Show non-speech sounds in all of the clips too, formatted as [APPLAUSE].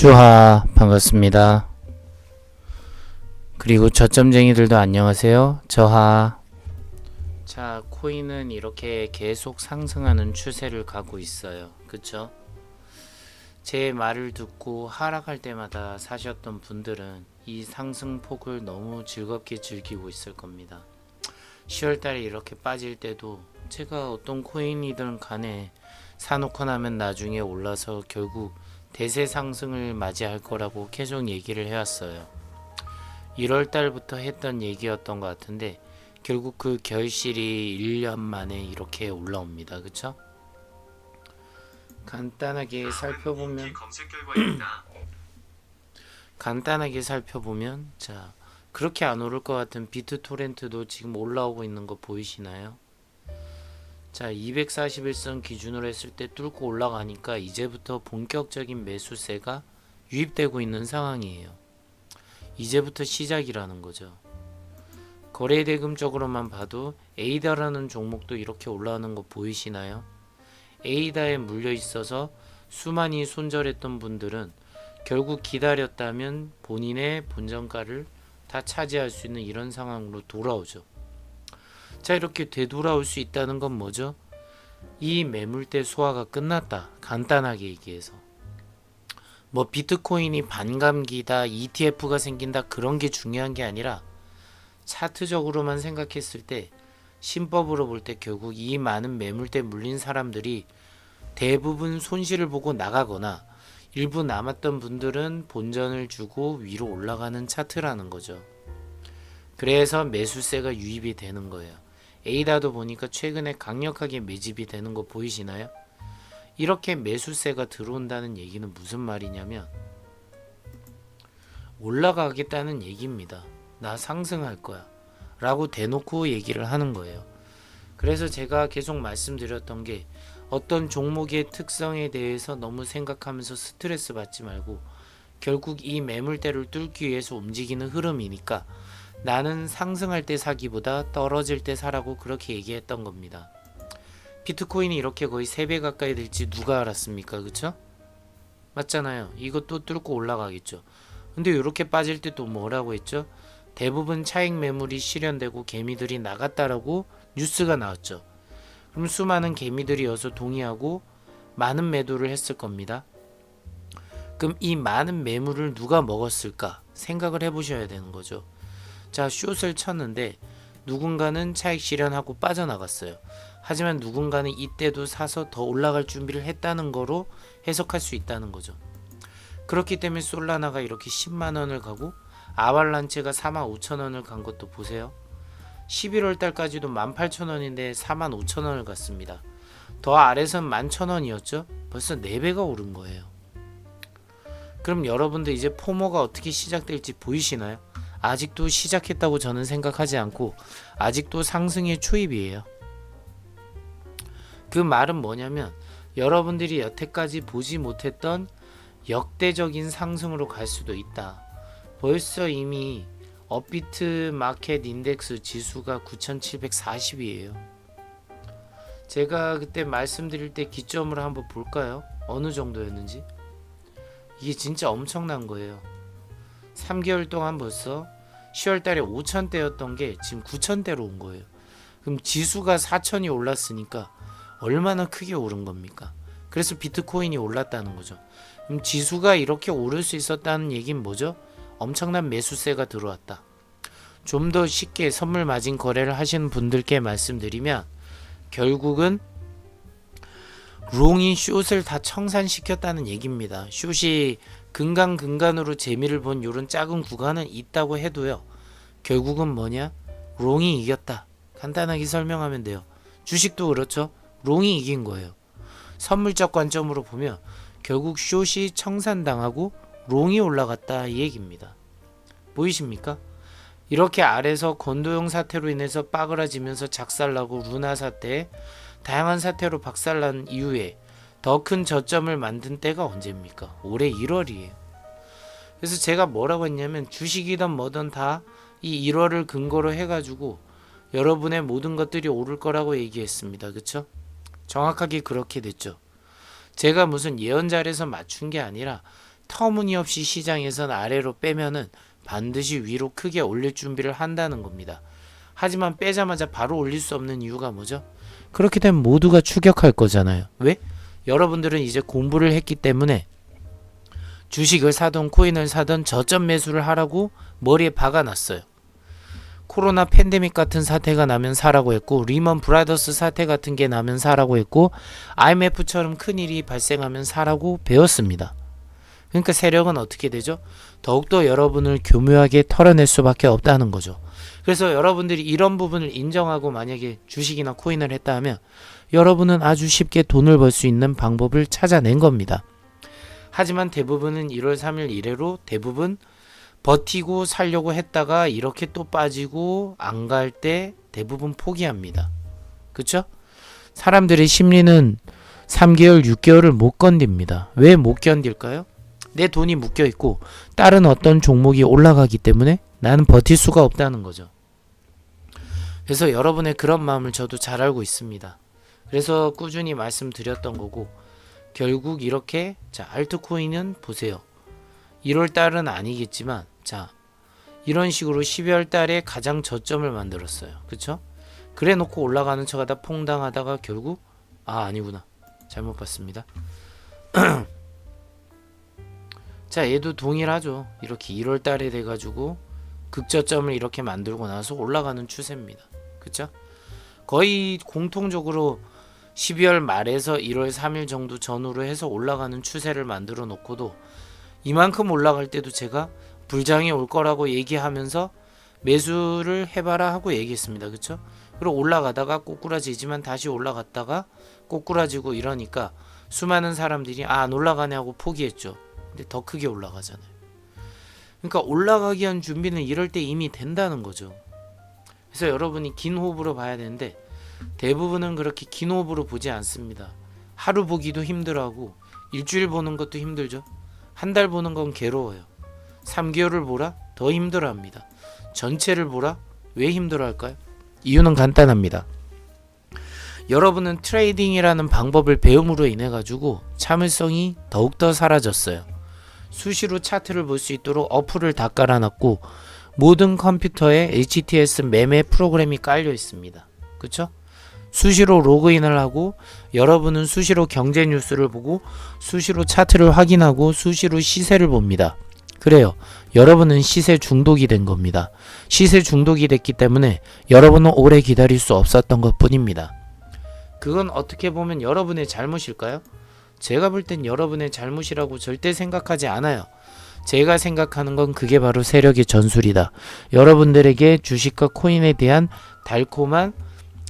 주하 반갑습니다. 그리고 저점쟁이들도 안녕하세요. 저하. 자, 코인은 이렇게 계속 상승하는 추세를 가고 있어요. 그쵸? 제 말을 듣고 하락할 때마다 사셨던 분들은 이 상승폭을 너무 즐겁게 즐기고 있을 겁니다. 10월달에 이렇게 빠질 때도 제가 어떤 코인이든 간에 사놓고 나면 나중에 올라서 결국 대세 상승을 맞이할 거라고 계속 얘기를 해왔어요. 1월 달부터 했던 얘기였던 것 같은데 결국 그 결실이 1년 만에 이렇게 올라옵니다. 그쵸? 간단하게 살펴보면 검색 결과입니다. [CLEARS THROAT] 간단하게 살펴보면 자 그렇게 안 오를 것 같은 비트 토렌트도 지금 올라오고 있는 거 보이시나요? 자 241선 기준으로 했을 때 뚫고 올라가니까 이제부터 본격적인 매수세가 유입되고 있는 상황이에요. 이제부터 시작이라는 거죠. 거래 대금적으로만 봐도 에이다라는 종목도 이렇게 올라오는 거 보이시나요? 에이다에 물려 있어서 수많이 손절했던 분들은 결국 기다렸다면 본인의 본전가를 다 차지할 수 있는 이런 상황으로 돌아오죠. 자, 이렇게 되돌아올 수 있다는 건 뭐죠? 이 매물대 소화가 끝났다. 간단하게 얘기해서. 뭐 비트코인이 반감기다, ETF가 생긴다 그런 게 중요한 게 아니라 차트적으로만 생각했을 때 신법으로 볼 때 결국 이 많은 매물대 물린 사람들이 대부분 손실을 보고 나가거나 일부 남았던 분들은 본전을 주고 위로 올라가는 차트라는 거죠. 그래서 매수세가 유입이 되는 거예요. 에이다도 보니까 최근에 강력하게 매집이 되는 거 보이시나요? 이렇게 매수세가 들어온다는 얘기는 무슨 말이냐면 올라가겠다는 얘기입니다. 나 상승할 거야. 라고 대놓고 얘기를 하는 거예요. 그래서 제가 계속 말씀드렸던 게 어떤 종목의 특성에 대해서 너무 생각하면서 스트레스 받지 말고 결국 이 매물대를 뚫기 위해서 움직이는 흐름이니까 나는 상승할 때 사기보다 떨어질 때 사라고 그렇게 얘기했던 겁니다. 비트코인이 이렇게 거의 3배 가까이 될지 누가 알았습니까? 그쵸? 맞잖아요. 이것도 뚫고 올라가겠죠. 근데 이렇게 빠질 때 또 뭐라고 했죠? 대부분 차익 매물이 실현되고 개미들이 나갔다라고 뉴스가 나왔죠. 그럼 수많은 개미들이 어서 동의하고 많은 매도를 했을 겁니다. 그럼 이 많은 매물을 누가 먹었을까 생각을 해보셔야 되는 거죠. 자, 숏을 쳤는데 누군가는 차익 실현하고 빠져나갔어요. 하지만 누군가는 이때도 사서 더 올라갈 준비를 했다는 거로 해석할 수 있다는 거죠. 그렇기 때문에 솔라나가 이렇게 10만 원을 가고 아발란체가 4만 5천 원을 간 것도 보세요. 11월 달까지도 18,000원인데 45,000원을 갔습니다. 더 아래선 11,000원이었죠? 벌써 4배가 오른 거예요. 그럼 여러분들 이제 포모가 어떻게 시작될지 보이시나요? 아직도 시작했다고 저는 생각하지 않고 아직도 상승의 초입이에요. 그 말은 뭐냐면 여러분들이 여태까지 보지 못했던 역대적인 상승으로 갈 수도 있다. 벌써 이미 업비트 마켓 인덱스 지수가 9740이에요. 제가 그때 말씀드릴 때 기점을 한번 볼까요? 어느 정도였는지? 이게 진짜 엄청난 거예요. 3개월 동안 벌써 10월 달에 5천대였던 게 지금 9천대로 온 거예요. 그럼 지수가 4천이 올랐으니까 얼마나 크게 오른 겁니까? 그래서 비트코인이 올랐다는 거죠. 그럼 지수가 이렇게 오를 수 있었다는 얘기는 뭐죠? 엄청난 매수세가 들어왔다. 좀 더 쉽게 선물 마진 거래를 하시는 분들께 말씀드리면 결국은 롱이 숏을 다 청산시켰다는 얘기입니다. 숏이 근간 근간으로 재미를 본 요런 작은 구간은 있다고 해도요. 결국은 뭐냐? 롱이 이겼다. 간단하게 설명하면 돼요. 주식도 그렇죠. 롱이 이긴 거예요. 선물적 관점으로 보면 결국 숏이 청산당하고 롱이 올라갔다 이 얘기입니다. 보이십니까? 이렇게 아래서 건도용 사태로 인해서 빠그라지면서 작살나고 루나 사태, 다양한 사태로 박살난 이후에 더 큰 저점을 만든 때가 언제입니까? 올해 1월이에요. 그래서 제가 뭐라고 했냐면 주식이든 뭐든 다 이 1월을 근거로 해가지고 여러분의 모든 것들이 오를 거라고 얘기했습니다. 그쵸? 정확하게 그렇게 됐죠. 제가 무슨 예언 자리에서 맞춘 게 아니라 터무니없이 시장에선 아래로 빼면은 반드시 위로 크게 올릴 준비를 한다는 겁니다. 하지만 빼자마자 바로 올릴 수 없는 이유가 뭐죠? 그렇게 되면 모두가 추격할 거잖아요. 왜? 여러분들은 이제 공부를 했기 때문에 주식을 사던 코인을 사던 저점 매수를 하라고 머리에 박아놨어요. 코로나 팬데믹 같은 사태가 나면 사라고 했고 리먼 브라더스 사태 같은 게 나면 사라고 했고 IMF처럼 큰 일이 발생하면 사라고 배웠습니다. 그러니까 세력은 어떻게 되죠? 더욱더 여러분을 교묘하게 털어낼 수밖에 없다는 거죠. 그래서 여러분들이 이런 부분을 인정하고 만약에 주식이나 코인을 했다 하면 여러분은 아주 쉽게 돈을 벌 수 있는 방법을 찾아낸 겁니다. 하지만 대부분은 1월 3일 이래로 대부분 버티고 살려고 했다가 이렇게 또 빠지고 안 갈 때 대부분 포기합니다. 그쵸? 사람들의 심리는 3개월, 6개월을 못 견딥니다. 왜 못 견딜까요? 내 돈이 묶여 있고 다른 어떤 종목이 올라가기 때문에 나는 버틸 수가 없다는 거죠. 그래서 여러분의 그런 마음을 저도 잘 알고 있습니다. 그래서 꾸준히 말씀드렸던 거고 결국 이렇게 자 알트코인은 보세요. 1월 달은 아니겠지만 자 이런 식으로 12월 달에 가장 저점을 만들었어요. 그쵸? 그래 놓고 올라가는 척 하다 퐁당 하다가 결국 아 아니구나 잘못 봤습니다. [CLEARS THROAT] 자 얘도 동일하죠. 이렇게 1월 달에 돼가지고 극저점을 이렇게 만들고 나서 올라가는 추세입니다. 그쵸? 거의 공통적으로 12월 말에서 1월 3일 정도 전후로 해서 올라가는 추세를 만들어 놓고도 이만큼 올라갈 때도 제가 불장이 올 거라고 얘기하면서 매수를 해봐라 하고 얘기했습니다. 그쵸? 그리고 올라가다가 꼬꾸라지지만 다시 올라갔다가 꼬꾸라지고 이러니까 수많은 사람들이 아, 안 올라가냐고 포기했죠. 근데 더 크게 올라가잖아요. 그러니까 올라가기 위한 준비는 이럴 때 이미 된다는 거죠. 그래서 여러분이 긴 호흡으로 봐야 되는데 대부분은 그렇게 긴 호흡으로 보지 않습니다. 하루 보기도 힘들어하고 일주일 보는 것도 힘들죠. 한 달 보는 건 괴로워요. 3개월을 보라 더 힘들어합니다. 전체를 보라 왜 힘들어할까요? 이유는 간단합니다. 여러분은 트레이딩이라는 방법을 배움으로 인해 가지고 참을성이 더욱더 사라졌어요. 수시로 차트를 볼 수 있도록 어플을 다 깔아놨고 모든 컴퓨터에 HTS 매매 프로그램이 깔려 있습니다. 그쵸? 수시로 로그인을 하고 여러분은 수시로 경제 뉴스를 보고 수시로 차트를 확인하고 수시로 시세를 봅니다. 그래요. 여러분은 시세 중독이 된 겁니다. 시세 중독이 됐기 때문에 여러분은 오래 기다릴 수 없었던 것 뿐입니다. 그건 어떻게 보면 여러분의 잘못일까요? 제가 볼 땐 여러분의 잘못이라고 절대 생각하지 않아요. 제가 생각하는 건 그게 바로 세력의 전술이다. 여러분들에게 주식과 코인에 대한 달콤한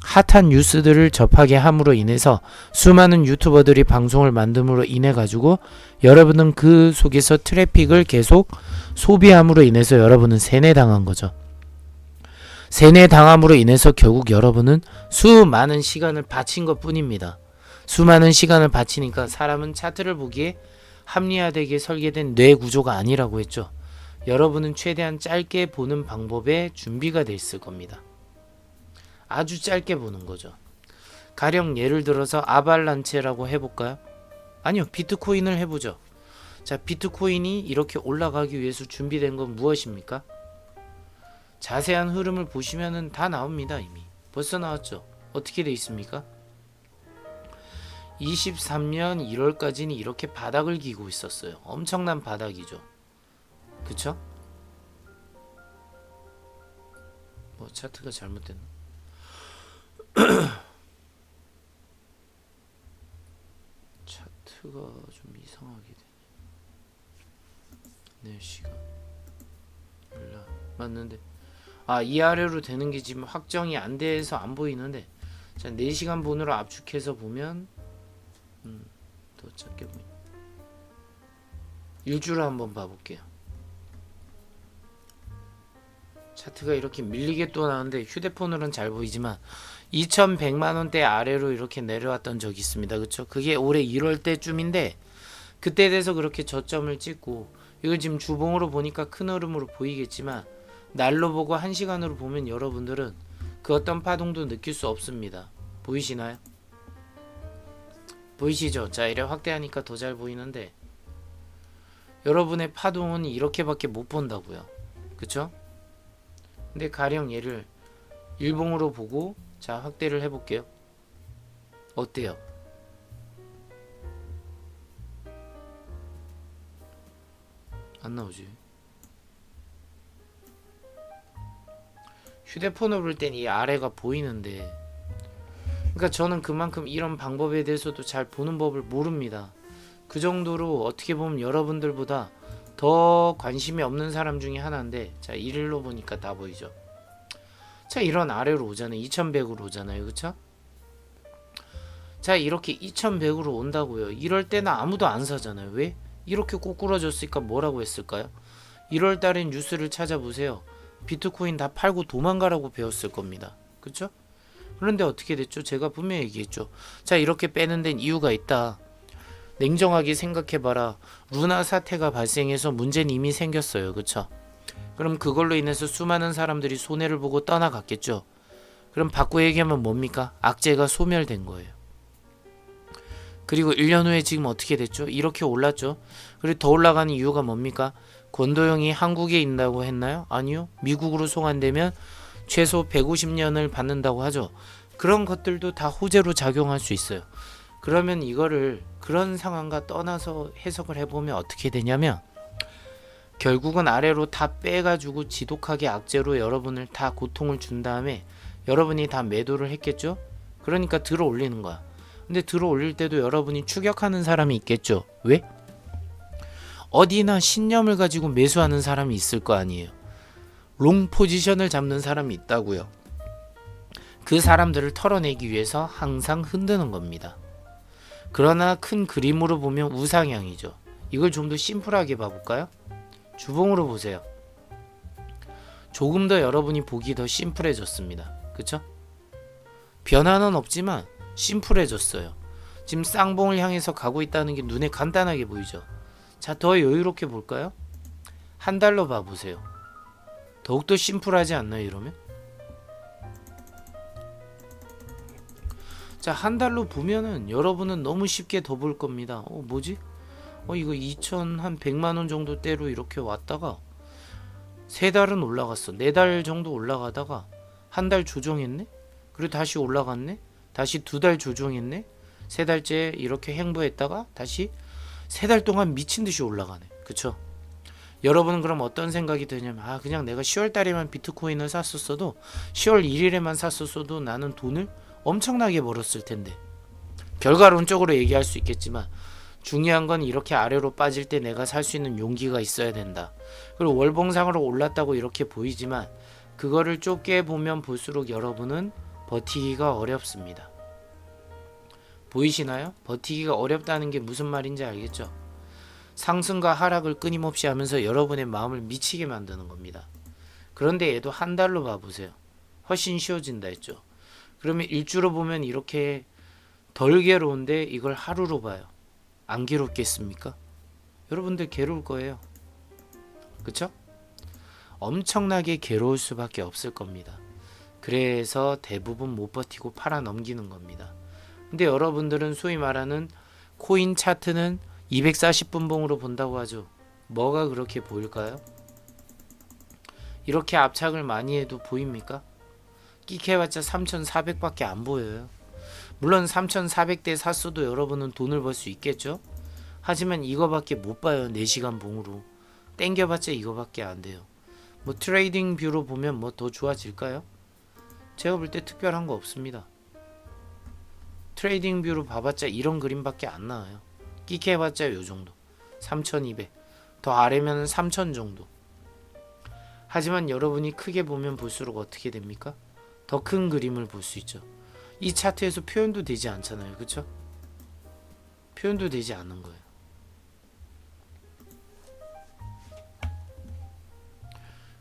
핫한 뉴스들을 접하게 함으로 인해서 수많은 유튜버들이 방송을 만듦으로 인해 가지고 여러분은 그 속에서 트래픽을 계속 소비함으로 인해서 여러분은 세뇌당한 거죠. 세뇌당함으로 인해서 결국 여러분은 수많은 시간을 바친 것 뿐입니다. 수많은 시간을 바치니까 사람은 차트를 보기에 합리화되게 설계된 뇌 구조가 아니라고 했죠. 여러분은 최대한 짧게 보는 방법에 준비가 돼 있을 겁니다. 아주 짧게 보는 거죠. 가령 예를 들어서 아발란체라고 해볼까요? 아니요, 비트코인을 해보죠. 자, 비트코인이 이렇게 올라가기 위해서 준비된 건 무엇입니까? 자세한 흐름을 보시면은 다 나옵니다, 이미. 벌써 나왔죠. 어떻게 돼 있습니까? 23년 1월까지는 이렇게 바닥을 기고 있었어요. 엄청난 바닥이죠. 그쵸? 뭐 차트가 잘못됐나? [CLEARS THROAT] 차트가 좀 이상하게 되네. 4시간. 몰라. 맞는데. 아, 이 아래로 되는 게 지금 확정이 안 돼서 안 보이는데. 자, 4시간 분으로 압축해서 보면 음, 더 작게 보이. 일주를 한번 봐볼게요. 차트가 이렇게 밀리게 또 나오는데 휴대폰으로는 잘 보이지만 2100만 원대 아래로 이렇게 내려왔던 적이 있습니다. 그쵸? 그게 올해 1월 때쯤인데 그때 돼서 그렇게 저점을 찍고 이걸 지금 주봉으로 보니까 큰 흐름으로 보이겠지만 날로 보고 한 시간으로 보면 여러분들은 그 어떤 파동도 느낄 수 없습니다. 보이시나요? 보이시죠? 자, 이래 확대하니까 더 잘 보이는데 여러분의 파동은 이렇게밖에 못 본다고요. 그쵸? 근데 가령 얘를 일봉으로 보고 자 확대를 해볼게요. 어때요? 안 나오지. 휴대폰으로 볼 땐 이 아래가 보이는데 그러니까 저는 그만큼 이런 방법에 대해서도 잘 보는 법을 모릅니다. 그 정도로 어떻게 보면 여러분들보다 더 관심이 없는 사람 중에 하나인데 자 일로 보니까 다 보이죠. 자 이런 아래로 오잖아요. 2100으로 오잖아요. 그쵸? 자 이렇게 2100으로 온다고요. 이럴 때는 아무도 안 사잖아요. 왜? 이렇게 꼬꾸라졌으니까 뭐라고 했을까요? 1월 달에 뉴스를 찾아보세요. 비트코인 다 팔고 도망가라고 배웠을 겁니다. 그쵸? 그런데 어떻게 됐죠? 제가 분명히 얘기했죠. 자 이렇게 빼는 데는 이유가 있다. 냉정하게 생각해봐라. 루나 사태가 발생해서 문제는 이미 생겼어요. 그쵸? 그럼 그걸로 인해서 수많은 사람들이 손해를 보고 떠나갔겠죠. 그럼 바꿔 얘기하면 뭡니까? 악재가 소멸된 거예요. 그리고 1년 후에 지금 어떻게 됐죠? 이렇게 올랐죠. 그리고 더 올라가는 이유가 뭡니까? 권도영이 한국에 있다고 했나요? 아니요. 미국으로 송환되면 최소 150년을 받는다고 하죠. 그런 것들도 다 호재로 작용할 수 있어요. 그러면 이거를 그런 상황과 떠나서 해석을 해보면 어떻게 되냐면 결국은 아래로 다 빼가지고 지독하게 악재로 여러분을 다 고통을 준 다음에 여러분이 다 매도를 했겠죠? 그러니까 들어 올리는 거야. 근데 들어 올릴 때도 여러분이 추격하는 사람이 있겠죠? 왜? 어디나 신념을 가지고 매수하는 사람이 있을 거 아니에요. 롱 포지션을 잡는 사람이 있다고요. 그 사람들을 털어내기 위해서 항상 흔드는 겁니다. 그러나 큰 그림으로 보면 우상향이죠. 이걸 좀 더 심플하게 봐볼까요? 주봉으로 보세요. 조금 더 여러분이 보기 더 심플해졌습니다. 그쵸? 변화는 없지만 심플해졌어요. 지금 쌍봉을 향해서 가고 있다는 게 눈에 간단하게 보이죠? 자, 더 여유롭게 볼까요? 한 달로 봐보세요. 더욱더 심플하지 않나요, 이러면? 자, 한 달로 보면은 여러분은 너무 쉽게 더 볼 겁니다. 어, 뭐지? 어, 이거 2천 한 100만 원 정도 대로 이렇게 왔다가 세 달은 올라갔어. 네 달 정도 올라가다가 한 달 조정했네? 그리고 다시 올라갔네? 다시 두 달 조정했네? 세 달째 이렇게 행보했다가 다시 세 달 동안 미친 듯이 올라가네. 그쵸? 여러분은 그럼 어떤 생각이 드냐면 아 그냥 내가 10월 달에만 비트코인을 샀었어도 10월 1일에만 샀었어도 나는 돈을 엄청나게 벌었을 텐데 결과론적으로 얘기할 수 있겠지만 중요한 건 이렇게 아래로 빠질 때 내가 살 수 있는 용기가 있어야 된다. 그리고 월봉상으로 올랐다고 이렇게 보이지만 그거를 좁게 보면 볼수록 여러분은 버티기가 어렵습니다. 보이시나요? 버티기가 어렵다는 게 무슨 말인지 알겠죠? 상승과 하락을 끊임없이 하면서 여러분의 마음을 미치게 만드는 겁니다. 그런데 얘도 한 달로 봐보세요. 훨씬 쉬워진다 했죠. 그러면 일주로 보면 이렇게 덜 괴로운데 이걸 하루로 봐요. 안 괴롭겠습니까? 여러분들 괴로울 거예요. 그쵸? 엄청나게 괴로울 수밖에 없을 겁니다. 그래서 대부분 못 버티고 팔아 넘기는 겁니다. 근데 여러분들은 소위 말하는 코인 차트는 240분봉으로 본다고 하죠. 뭐가 그렇게 보일까요? 이렇게 압착을 많이 해도 보입니까? 끼케봤자 3,400밖에 안 보여요. 물론 3,400대 샀어도 여러분은 돈을 벌 수 있겠죠? 하지만 이거밖에 못 봐요. 4시간 봉으로. 땡겨봤자 이거밖에 안 돼요. 뭐 트레이딩 뷰로 보면 뭐 더 좋아질까요? 제가 볼 때 특별한 거 없습니다. 트레이딩 뷰로 봐봤자 이런 그림밖에 안 나와요. 끼게 해봤자 요 정도. 3200. 더 아래면 3000 정도. 하지만 여러분이 크게 보면 볼수록 어떻게 됩니까? 더 큰 그림을 볼 수 있죠. 이 차트에서 표현도 되지 않잖아요. 그쵸? 표현도 되지 않는 거예요.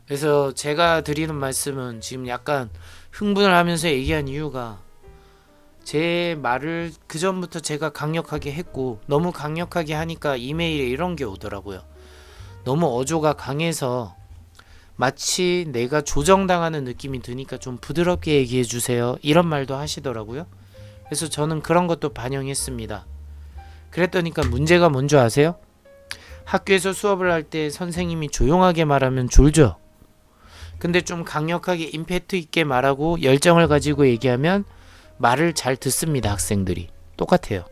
그래서 제가 드리는 말씀은 지금 약간 흥분을 하면서 얘기한 이유가 제 말을 그 전부터 제가 강력하게 했고 너무 강력하게 하니까 이메일에 이런 게 오더라고요. 너무 어조가 강해서 마치 내가 조정당하는 느낌이 드니까 좀 부드럽게 얘기해 주세요. 이런 말도 하시더라고요. 그래서 저는 그런 것도 반영했습니다. 그랬더니까 문제가 뭔지 아세요? 학교에서 수업을 할 때 선생님이 조용하게 말하면 졸죠. 근데 좀 강력하게 임팩트 있게 말하고 열정을 가지고 얘기하면 말을 잘 듣습니다, 학생들이. 똑같아요.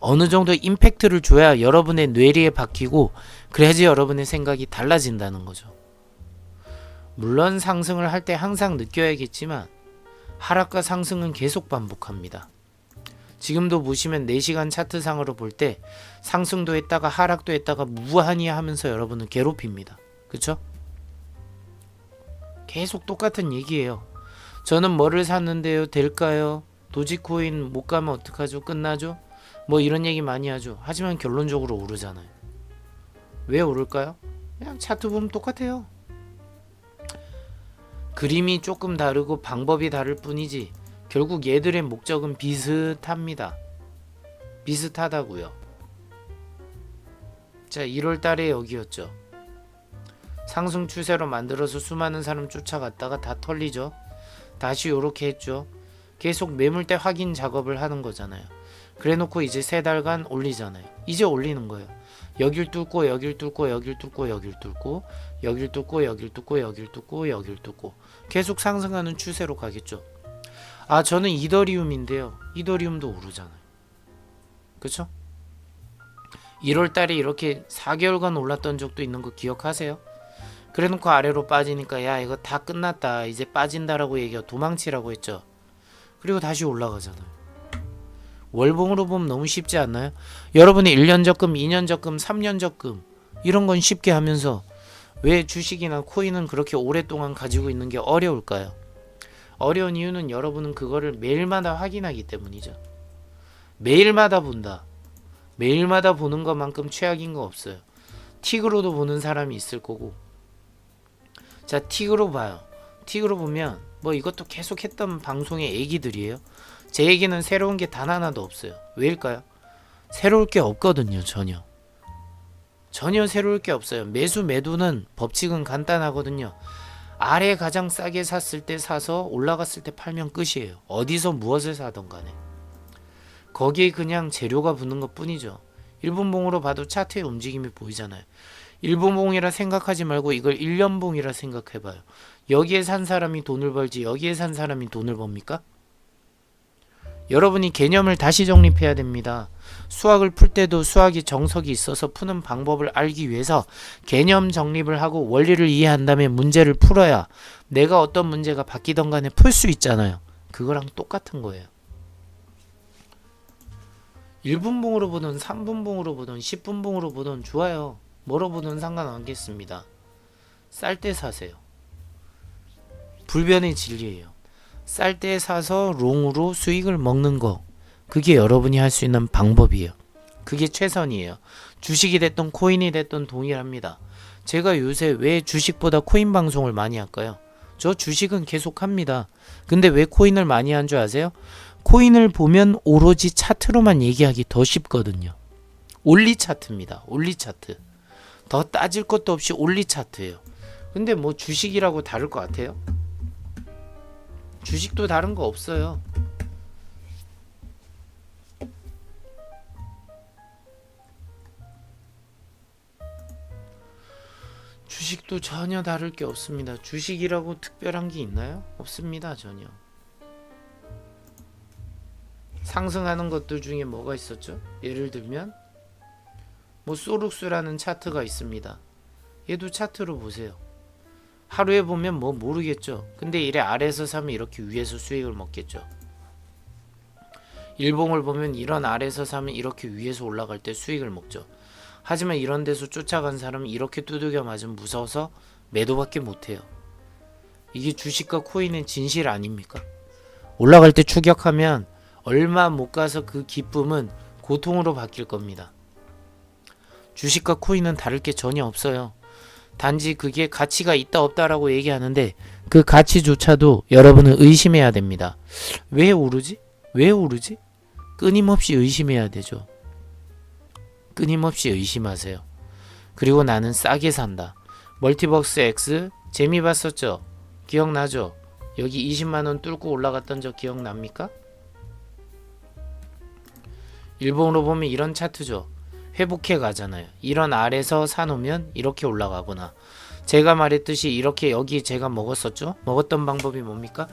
어느 정도 임팩트를 줘야 여러분의 뇌리에 박히고 그래야지 여러분의 생각이 달라진다는 거죠. 물론 상승을 할 때 항상 느껴야겠지만 하락과 상승은 계속 반복합니다. 지금도 보시면 4시간 차트상으로 볼 때 상승도 했다가 하락도 했다가 무한히 하면서 여러분을 괴롭힙니다. 그쵸? 계속 똑같은 얘기예요. 저는 뭐를 샀는데요. 될까요? 도지코인 못 가면 어떡하죠? 끝나죠? 뭐 이런 얘기 많이 하죠. 하지만 결론적으로 오르잖아요. 왜 오를까요? 그냥 차트 보면 똑같아요. 그림이 조금 다르고 방법이 다를 뿐이지 결국 얘들의 목적은 비슷합니다. 비슷하다고요. 자, 1월 달에 여기였죠. 상승 추세로 만들어서 수많은 사람 쫓아갔다가 다 털리죠. 다시 요렇게 했죠. 계속 매물대 확인 작업을 하는 거잖아요. 그래 놓고 이제 세 달간 올리잖아요. 이제 올리는 거예요. 여길 뚫고 여길 뚫고 여길 뚫고 여길 뚫고 여길 뚫고 여길 뚫고 여길 뚫고 여길 뚫고 계속 상승하는 추세로 가겠죠. 아 저는 이더리움인데요. 이더리움도 오르잖아요. 그쵸? 1월 달에 이렇게 4개월간 올랐던 적도 있는 거 기억하세요? 그래 놓고 아래로 빠지니까 야 이거 다 끝났다 이제 빠진다라고 얘기하고 도망치라고 했죠. 그리고 다시 올라가잖아요. 월봉으로 보면 너무 쉽지 않나요? 여러분이 1년 적금, 2년 적금, 3년 적금 이런 건 쉽게 하면서 왜 주식이나 코인은 그렇게 오랫동안 가지고 있는 게 어려울까요? 어려운 이유는 여러분은 그거를 매일마다 확인하기 때문이죠. 매일마다 본다. 매일마다 보는 것만큼 최악인 거 없어요. 틱으로도 보는 사람이 있을 거고. 자, 틱으로 봐요. 틱으로 보면 뭐 이것도 계속 했던 방송의 얘기들이에요. 제 얘기는 새로운 게 단 하나도 없어요. 왜일까요? 새로울 게 없거든요, 전혀. 전혀 새로울 게 없어요. 매수 매도는 법칙은 간단하거든요. 아래 가장 싸게 샀을 때 사서 올라갔을 때 팔면 끝이에요. 어디서 무엇을 사던 간에. 거기에 그냥 재료가 붙는 것 뿐이죠. 일분봉으로 봐도 차트의 움직임이 보이잖아요. 일분봉이라 생각하지 말고 이걸 1년봉이라 생각해봐요. 여기에 산 사람이 돈을 벌지 여기에 산 사람이 돈을 법니까? 여러분이 개념을 다시 정립해야 됩니다. 수학을 풀 때도 수학이 정석이 있어서 푸는 방법을 알기 위해서 개념 정립을 하고 원리를 이해한 다음에 문제를 풀어야 내가 어떤 문제가 바뀌던 간에 풀 수 있잖아요. 그거랑 똑같은 거예요. 1분봉으로 보든 3분봉으로 보든 10분봉으로 보든 좋아요. 뭐로 보든 상관없겠습니다. 쌀 때 사세요. 불변의 진리예요. 쌀 때 사서 롱으로 수익을 먹는 거. 그게 여러분이 할 수 있는 방법이에요. 그게 최선이에요. 주식이 됐던 코인이 됐던 동일합니다. 제가 요새 왜 주식보다 코인 방송을 많이 할까요? 저 주식은 계속 합니다. 근데 왜 코인을 많이 한 줄 아세요? 코인을 보면 오로지 차트로만 얘기하기 더 쉽거든요. 올리 차트입니다. 올리 차트. 더 따질 것도 없이 올리 차트예요. 근데 뭐 주식이라고 다를 것 같아요? 주식도 다른 거 없어요. 주식도 전혀 다를 게 없습니다. 주식이라고 특별한 게 있나요? 없습니다, 전혀. 상승하는 것들 중에 뭐가 있었죠? 예를 들면 뭐 소룩스라는 차트가 있습니다. 얘도 차트로 보세요. 하루에 보면 뭐 모르겠죠. 근데 이래 아래에서 사면 이렇게 위에서 수익을 먹겠죠. 일봉을 보면 이런 아래에서 사면 이렇게 위에서 올라갈 때 수익을 먹죠. 하지만 이런 데서 쫓아간 사람은 이렇게 두들겨 맞으면 무서워서 매도밖에 못해요. 이게 주식과 코인의 진실 아닙니까? 올라갈 때 추격하면 얼마 못 가서 그 기쁨은 고통으로 바뀔 겁니다. 주식과 코인은 다를 게 전혀 없어요. 단지 그게 가치가 있다 없다라고 얘기하는데 그 가치조차도 여러분은 의심해야 됩니다. 왜 오르지? 왜 오르지? 끊임없이 의심해야 되죠. 끊임없이 의심하세요. 그리고 나는 싸게 산다. 멀티벅스 X 재미 봤었죠? 기억나죠? 여기 20만원 뚫고 올라갔던 저 기억납니까? 일본으로 보면 이런 차트죠. 회복해 가잖아요. 이런 알에서 사놓으면 이렇게 올라가거나 제가 말했듯이 이렇게 여기 제가 먹었었죠. 먹었던 방법이 뭡니까?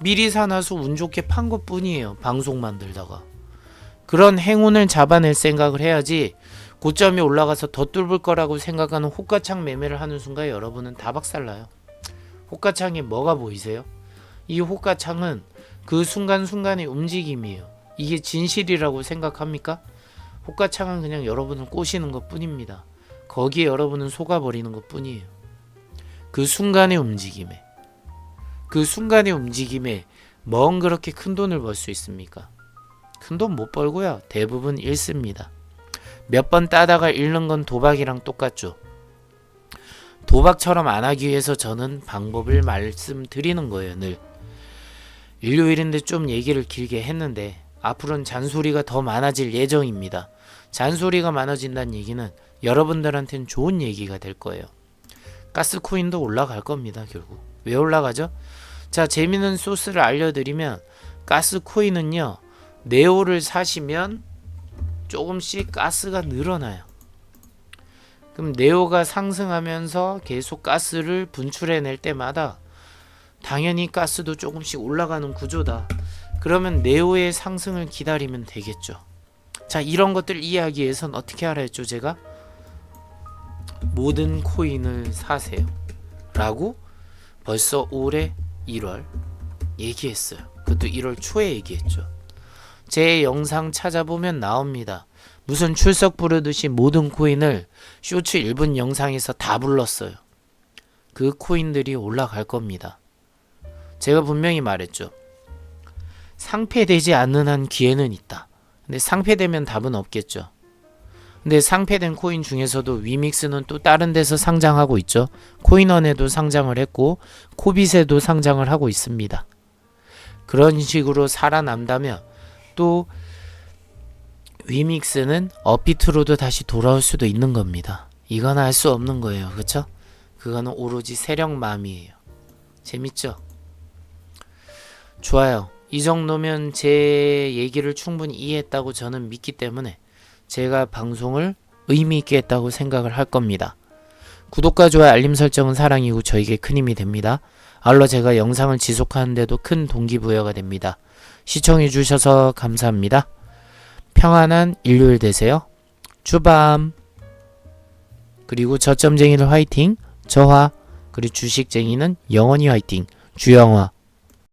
미리 사놔서 운 좋게 판 것뿐이에요. 방송 만들다가 그런 행운을 잡아낼 생각을 해야지 고점이 올라가서 더 뚫을 거라고 생각하는 호가창 매매를 하는 순간 여러분은 다 박살나요. 호가창에 뭐가 보이세요? 이 호가창은 그 순간순간의 움직임이에요. 이게 진실이라고 생각합니까? 호가창은 그냥 여러분을 꼬시는 것 뿐입니다. 거기에 여러분은 속아버리는 것 뿐이에요. 그 순간의 움직임에. 그 순간의 움직임에 뭔 그렇게 큰 돈을 벌 수 있습니까? 큰 돈 못 벌고요. 대부분 잃습니다. 몇 번 따다가 잃는 건 도박이랑 똑같죠. 도박처럼 안 하기 위해서 저는 방법을 말씀드리는 거예요, 늘. 일요일인데 좀 얘기를 길게 했는데 앞으로는 잔소리가 더 많아질 예정입니다. 잔소리가 많아진다는 얘기는 여러분들한테는 좋은 얘기가 될 거예요. 가스 코인도 올라갈 겁니다, 결국. 왜 올라가죠? 자, 재미있는 소스를 알려드리면 가스 코인은요, 네오를 사시면 조금씩 가스가 늘어나요. 그럼 네오가 상승하면서 계속 가스를 분출해낼 때마다 당연히 가스도 조금씩 올라가는 구조다. 그러면 네오의 상승을 기다리면 되겠죠. 자, 이런 것들 이해하기 위해선 어떻게 알아야 했죠, 제가? 모든 코인을 사세요. 라고 벌써 올해 1월 얘기했어요. 그것도 1월 초에 얘기했죠. 제 영상 찾아보면 나옵니다. 무슨 출석 부르듯이 모든 코인을 쇼츠 1분 영상에서 다 불렀어요. 그 코인들이 올라갈 겁니다. 제가 분명히 말했죠. 상패되지 않는 한 기회는 있다. 근데 상패되면 답은 없겠죠. 근데 상패된 코인 중에서도 위믹스는 또 다른 데서 상장하고 있죠. 코인원에도 상장을 했고 코빗에도 상장을 하고 있습니다. 그런 식으로 살아남다면 또 위믹스는 업비트로도 다시 돌아올 수도 있는 겁니다. 이건 알 수 없는 거예요. 그쵸? 그거는 오로지 세력맘이에요. 재밌죠? 좋아요. 이 정도면 제 얘기를 충분히 이해했다고 저는 믿기 때문에 제가 방송을 의미 있게 했다고 생각을 할 겁니다. 구독과 좋아요, 알림 설정은 사랑이고 저에게 큰 힘이 됩니다. 아울러 제가 영상을 지속하는데도 큰 동기부여가 됩니다. 시청해 주셔서 감사합니다. 평안한 일요일 되세요. 주밤. 그리고 저점쟁이를 화이팅. 저화. 그리고 주식쟁이는 영원히 화이팅. 주영화.